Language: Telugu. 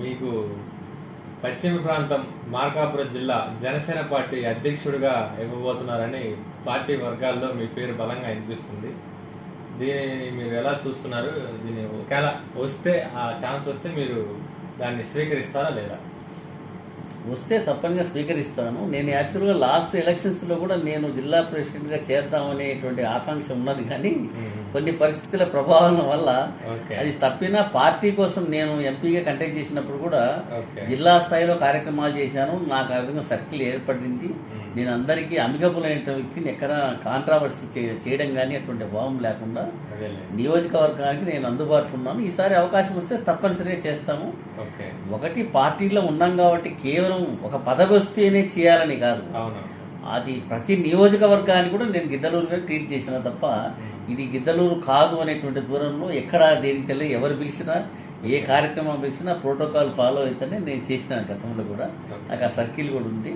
మీకు పశ్చిమ ప్రాంతం మార్కాపురం జిల్లా జనసేన పార్టీ అధ్యక్షుడిగా ఇవ్వబోతున్నారని పార్టీ వర్గాల్లో మీ పేరు బలంగా వినిపిస్తుంది. దీనిని మీరు ఎలా చూస్తున్నారు? దీన్ని ఒకవేళ వస్తే ఆ ఛాన్స్ వస్తే మీరు దాన్ని స్వీకరిస్తారా లేదా? వస్తే తప్పనిగా స్వీకరిస్తాను. నేను యాక్చువల్గా లాస్ట్ ఎలక్షన్స్లో కూడా నేను జిల్లా ప్రెసిడెంట్గా చేద్దామనేటువంటి ఆకాంక్ష ఉన్నది కానీ కొన్ని పరిస్థితుల ప్రభావం వల్ల అది తప్పినా పార్టీ కోసం నేను ఎంపీగా కంటెక్ట్ చేసినప్పుడు కూడా జిల్లా స్థాయిలో కార్యక్రమాలు చేశాను. నాకు ఆ విధంగా సర్కిల్ ఏర్పడింది. నేను అందరికీ అమిగబుల్ అయిన వ్యక్తిని ఎక్కడ కాంట్రావర్సీ చేయడం కానీ అటువంటి భావం లేకుండా నియోజకవర్గానికి నేను అందుబాటులో ఉన్నాను. ఈసారి అవకాశం వస్తే తప్పనిసరిగా చేస్తాము. ఒకటి పార్టీలో ఉన్నాం కాబట్టి కేవలం ఒక పదవి వస్తేనే చేయాలని కాదు. అవును. అది ప్రతి నియోజకవర్గాన్ని కూడా నేను గిద్దలూరుగా ట్రీట్ చేసిన తప్ప ఇది గిద్దలూరు కాదు అనేటువంటి దూరంలో ఎక్కడ దేనికి వెళ్ళి ఎవరు పిలిచినా ఏ కార్యక్రమం పిలిచినా ప్రోటోకాల్ ఫాలో అయితేనే నేను చేసిన గతంలో కూడా. నాకు ఆ సర్కిల్ కూడా ఉంది.